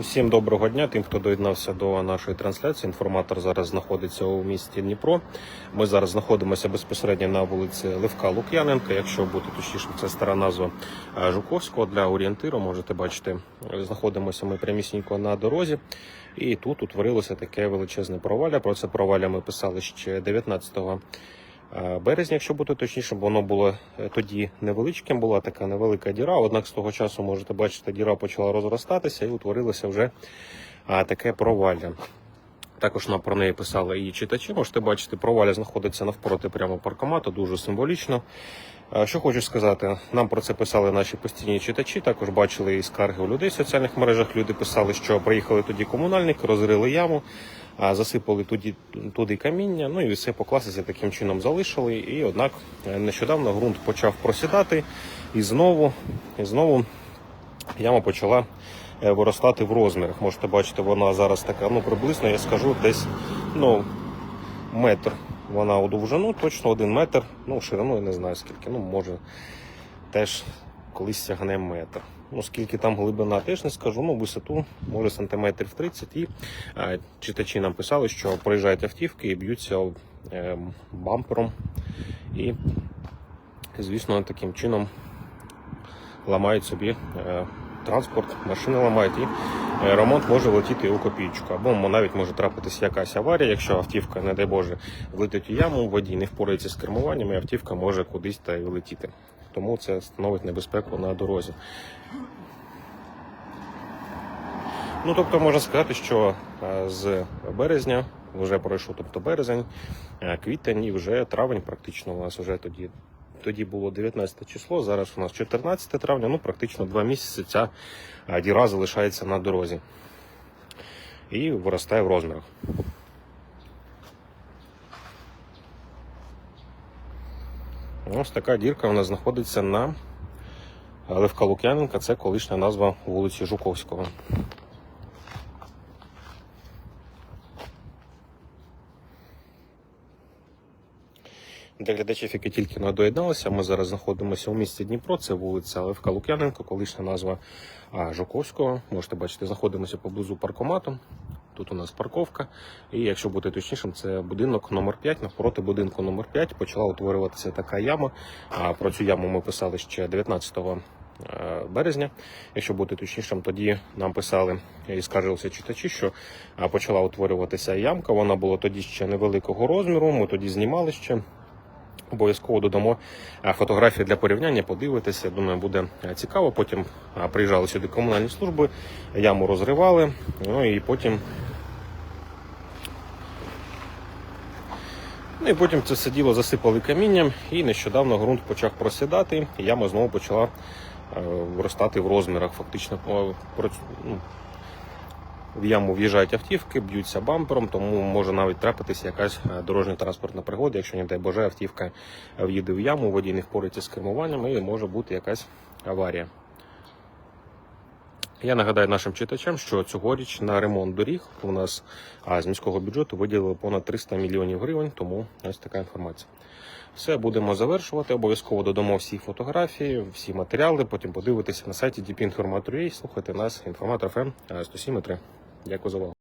Усім доброго дня. Тим, хто доєднався до нашої трансляції. Інформатор зараз знаходиться у місті Дніпро. Ми зараз знаходимося безпосередньо на вулиці Левка Лук'яненка. Якщо бути точніше, це стара назва е, Жуковського для орієнтиру. Можете бачити, знаходимося ми прямісінько на дорозі. І тут утворилося таке величезне провалля. Про це провалля ми писали ще 19 Е, березня, якщо бути точніше, бо воно було е, тоді невеличким, була така невелика діра. Однак з того часу можете бачити, діра почала розростатися і утворилося вже таке провалля. Також нам про неї писали і читачі. Можете бачити, провалля знаходиться навпроти прямо паркомату, дуже символічно. Е, Що хочу сказати, нам про це писали наші постійні читачі. Також бачили і скарги у людей в соціальних мережах. Люди писали, що приїхали тоді комунальники, розрили яму, засипали туди, туди каміння. Ну і все по класиці таким чином залишили. І однак е, нещодавно ґрунт почав просідати, і знову, і знову яма почала е, виростати в розмірах. Можете бачити, вона зараз така, ну приблизно, я скажу, десь ну, метр. Вона у довжину, точно один метр. Ну, ширину я не знаю скільки. Ну, може, теж колись сягне метр. Ну, скільки там глибина, теж не скажу. Ну, висоту, може, сантиметрів 30. І е, читачі нам писали, що проїжджають автівки і б'ються е, бампером. І, звісно, таким чином ламають собі е, транспорт, машини ламають, і е, ремонт може влетіти у копійку. Або навіть може трапитися якась аварія, якщо автівка, не дай Боже, влетить у яму, водій не впорається з кермуванням, і автівка може кудись та й влетіти. Тому це становить небезпеку на дорозі. Ну, тобто можна сказати, що е, з березня вже пройшов, тобто березень, е, квітень і вже травень, практично у нас вже тоді. Тоді було 19 число, зараз у нас 14 травня, ну практично два місяці ця діра залишається на дорозі і виростає в розмірах. Ось така дірка нас знаходиться на Левка Лук'яненка, це колишня назва вулиці Жуковського. Для глядачів, які тільки не доєдналися, ми зараз знаходимося у місті Дніпро. Це вулиця Левка Лук'яненко, колишня назва Жуковського. Можете бачити, знаходимося поблизу паркомату. Тут у нас парковка. І якщо бути точнішим, це будинок номер 5 Навпроти будинку номер 5 почала утворюватися така яма. А про цю яму ми писали ще 19 е, березня. Якщо бути точнішим, тоді нам писали і скаржилися читачі, що почала утворюватися ямка. Вона була тоді ще невеликого розміру. Ми тоді знімали ще. Обов'язково додамо е, фотографії для порівняння, подивитися. Думаю, буде е, цікаво. Потім е, приїжджали сюди комунальні служби, яму розривали. Ну і потім. Ну і потім це все діло засипали камінням, і нещодавно ґрунт почав просідати, і яма знову почала виростати в розмірах. Фактично ну, в яму в'їжджають автівки, б'ються бампером, тому може навіть трапитися якась е, дорожньо-транспортна пригода, якщо, не дай Боже, автівка в'їде в яму, водій не впорається з кермуванням і може бути якась аварія. Я нагадаю нашим читачам, що цьогоріч на ремонт доріг у нас а, з міського бюджету виділили понад 300 мільйонів гривень, тому ось така інформація. Все, будемо завершувати. Обов'язково додамо всі фотографії, всі матеріали. Потім подивитися на сайті dpinformator.ua, слухайте нас, інформатор ФМ 107.3. Дякую за увагу.